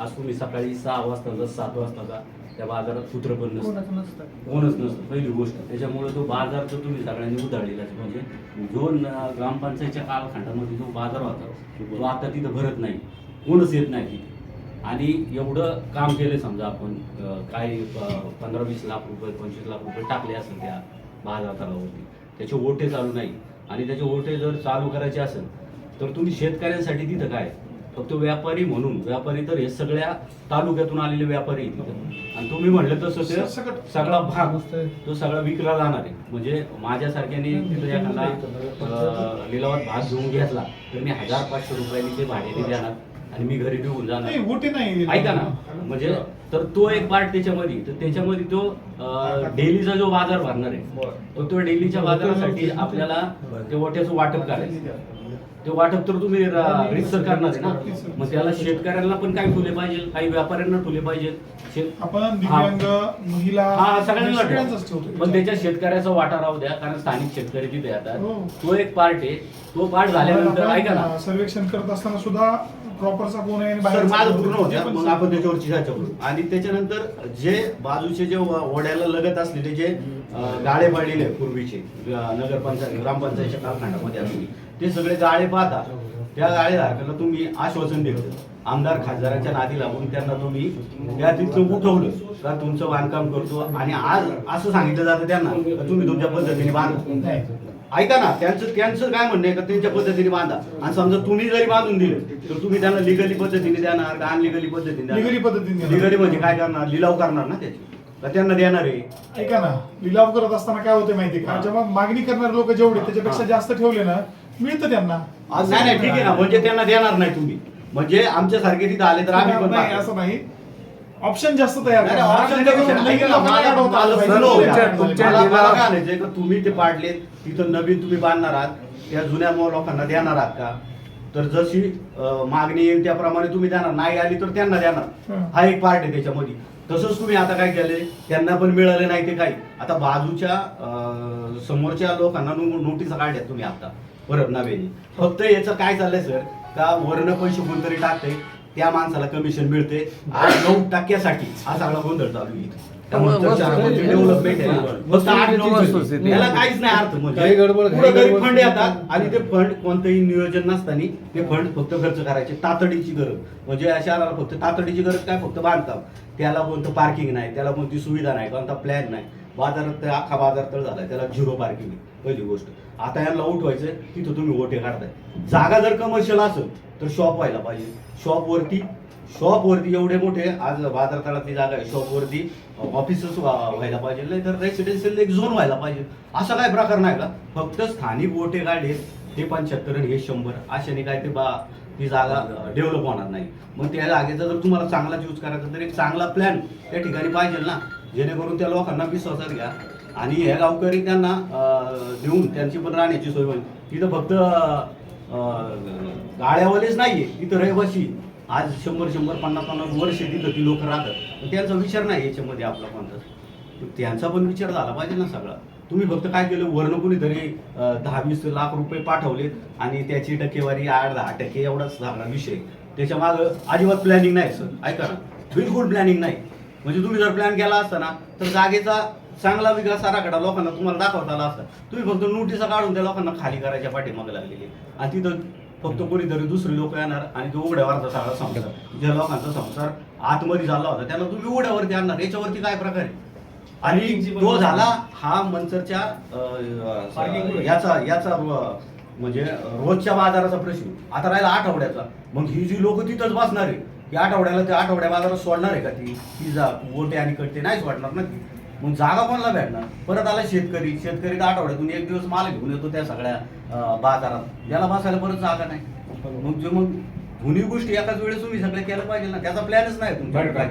आज तुम्ही सकाळी सहा वाजता जा सात वाजता जा त्या बाजारात कुत्रं पण नसतं. कोणाचं नसतं पहिली गोष्ट. त्याच्यामुळे तो बाजार तर तुम्ही सगळ्यांनी उधळलेला आहे. म्हणजे जो ग्रामपंचायतच्या कालखंडामध्ये जो बाजार होता तो आता तिथं भरत नाही. कोणच येत नाही तिथे. आणि एवढं काम केलं समजा आपण प- पंधरा वीस लाख रुपये पंचवीस लाख रुपये टाकले असेल त्या बाजार तलावावरती. त्याचे ओटे चालू नाही. आणि त्याचे ओटे जर चालू करायचे असेल तर तुम्ही शेतकऱ्यांसाठी तिथं काय? फक्त व्यापारी म्हणून. व्यापारी तर हे सगळ्या तालुक्यातून आलेले व्यापारी आहेत तिथं आणि तुम्ही म्हणलं तसं ते. सगळा भाग तो सगळा विकला जाणार आहे. म्हणजे माझ्यासारख्याने तिथं एखादा अं, लिलावात भाग घेऊन घेतला तर मी हजार पाचशे रुपयांनी ते भाड्याने देणार आणि मी घरी घेऊन जाणार. नाही ओटी नाही. ऐका ना. म्हणजे तर तो एक पार्ट त्याच्यामध्ये. तर त्याच्यामध्ये तो डेलीचा जो बाजार भरणार आहे तर तो डेलीच्या बाजारासाठी आपल्याला ते ओट्याचं वाटप करायचं. ते वाटप तर तुम्ही रितसर करणार आहे ना? मग त्याला शेतकऱ्यांना पण काही ठुले पाहिजे काही व्यापाऱ्यांना ठुले पाहिजे. शेत- आपण हा. दिव्यांग महिला हा सगळ्यांना पण त्याच्या शेतकऱ्याचा वाटा राहू द्या कारण स्थानिक शेतकरी तिथे येतात हो. तो एक पार्ट आहे. तो पार्ट झाल्यानंतर ऐका ना. सर्वेक्षण करत असताना सुद्धा प्रॉपरचा कोण आहे माझं पूर्ण होत्या मग आपण त्याच्यावरची आणि त्याच्यानंतर जे बाजूचे जे व- ओढ्याला लगत असलेले जे गाळे पडलेले पूर्वीचे नगरपंचायत ग्रामपंचायतच्या कालखंडामध्ये असलेले ते. सगळे गाळे पाहता त्या गाळे धारकाला तुम्ही आश्वासन दिलं. आमदार खासदाराच्या नादी लागून त्यांना तुम्ही त्या तिथलं उठवलं. का तुमचं बांधकाम करतो? आणि आज असं सांगितलं जातं त्यांना तुम्ही तुमच्या पद्धतीने बांधा. ऐका ना त्यांचं त्यांचं काय म्हणणं आहे का त्यांच्या पद्धतीने बांधा आणि समजा तुम्ही जरी बांधून दिलं तर तुम्ही त्यांना लिगली पद्धतीने देणार का अनलिगली पद्धतीने Legally पद्धतीने. लिगली म्हणजे काय करणार लिलाव करणार ना त्याची का त्यांना देणार आहे ऐका ना लिलाव करत असताना काय होते माहिती का. जेव्हा मागणी करणारे लोक जेवढे. त्याच्यापेक्षा. जास्त ठेवले ना मिळतं त्यांना नाही नाही ठीक आहे ना म्हणजे त्यांना देणार नाही तुम्ही म्हणजे आमच्या सारखे तिथे आले तर आम्ही पण. असं नाही ऑप्शन जास्त तयार करा. तुम्ही ते पाडले तिथं नवीन तुम्ही बांधणार आहात. त्या जुन्या मो- लोकांना देणार आहात का? तर जशी अं, मागणी येईल त्याप्रमाणे तुम्ही देणार. नाही आली तर त्यांना देणार. हं. हा एक पार्ट आहे त्याच्यामध्ये. तसंच तुम्ही आता काय केले त्यांना पण मिळाले नाही ते काही. आता बाजूच्या अं, समोरच्या लोकांना नो- नोटीस काढल्या तुम्ही आता. परत नव्याने. फक्त याचं काय चाललंय सर? का वर्ण पैसे कोणतरी टाकते त्या माणसाला कमिशन मिळते. आठ नऊ टक्क्यासाठी हा सगळा गोंधळ चालू आहे इथे. त्यामुळे मग वस्तू- चर्चा डेव्हलपमेंट आहे. ना, फक्त आठ नऊ वस्तुस्थिती. टक्के. याला काहीच नाही अर्थ म्हणजे. काही गडबड, काही पुढं तरी गडबड. फंड येतात आणि ते फंड कोणतंही नियोजन नसताना ते फंड फक्त खर्च करायचे. तातडीची गरज. म्हणजे या शहराला फक्त तातडीची गरज काय? फक्त बांधकाम. त्याला कोणतं पार्किंग नाही. त्याला कोणती सुविधा नाही. कोणता प्लॅन नाही. बाजारात तर अख्खा बाजार तर झालाय त्याला झिरो पार्किंग पहिली गोष्ट. आता यांना उठवायचं तिथं तुम्ही ओटे काढताय. जागा जर कमर्शियल असेल तर शॉप व्हायला पाहिजे. शॉपवरती शॉपवरती एवढे मोठे आज बाजारतळातली जागा आहे शॉपवरती ऑफिसेस व्हायला पाहिजे. नाही तर रेसिडेन्शियल एक झोन व्हायला पाहिजे. असा काय प्रकार नाही का? फक्त स्थानिक वोटे काढले ते पंच्याहत्तर आणि हे शंभर अशाने काय ते बा ती जागा डेव्हलप होणार नाही. मग त्या जागेचा जर तुम्हाला चांगलाच यूज करायचा तर एक चांगला प्लॅन त्या ठिकाणी पाहिजे ना. जेणेकरून त्या लोकांना विश्वासात घ्या. आणि हे गावकरी त्यांना देऊन त्यांची पण राहण्याची सोय होईल. तिथं फक्त अं, नाहीये तिथं रहिवाशी. आज शंभर शंभर पन्नास पन्नास वर्ष तिथं ती लोक राहतात. पण त्यांचा विचार नाही याच्यामध्ये आपला कोणता. त्यांचा पण विचार झाला पाहिजे ना सगळा. तुम्ही फक्त काय केलं वर्ण कोणीतरी दहा वीस लाख रुपये पाठवलेत आणि त्याची टक्केवारी आठ दहा टक्के एवढाच झाला विषय. त्याच्या मागं अजिबात प्लॅनिंग नाही सर ऐका ना. बिलकुल प्लॅनिंग नाही. म्हणजे तुम्ही जर प्लॅन केला असता ना तर जागेचा चांगला विकास आराखडा लोकांना तुम्हाला दाखवता आला असता. तुम्ही फक्त नोटिसा काढून त्या लोकांना खाली करायच्या पाठीमागे लागलेली. आणि तिथं फक्त कोणीतरी दुसरे लोक येणार आणि तो उघड्यावरचा सगळा संसार ज्या लोकांचा संसार आतमध्ये झाला होता त्यांना तुम्ही उघड्यावरती आणणार. याच्यावरती काय प्रकार आहे? आणि तो झाला हा मंचरच्या याचा याचा म्हणजे रोजच्या बाजाराचा प्रश्न. आता राहिला आठवड्याचा. मग ही जी लोक तिथंच बसणार आहे की आठवड्याला ते आठवड्या बाजारात सोडणार आहे का ती? ती जा गोटे आणि कट्टे नाही सोडणार ना ती. मग जागा कोणाला भेटणार? परत आला शेतकरी. शेतकरी तर आठवड्यातून एक दिवस माल घेऊन येतो त्या सगळ्या बाजारात. त्याला बसायला परत जागा नाही. मग जे मग दोन्ही गोष्टी एकाच वेळेस तुम्ही सगळे केलं पाहिजे ना. त्याचा प्लॅनच नाही काय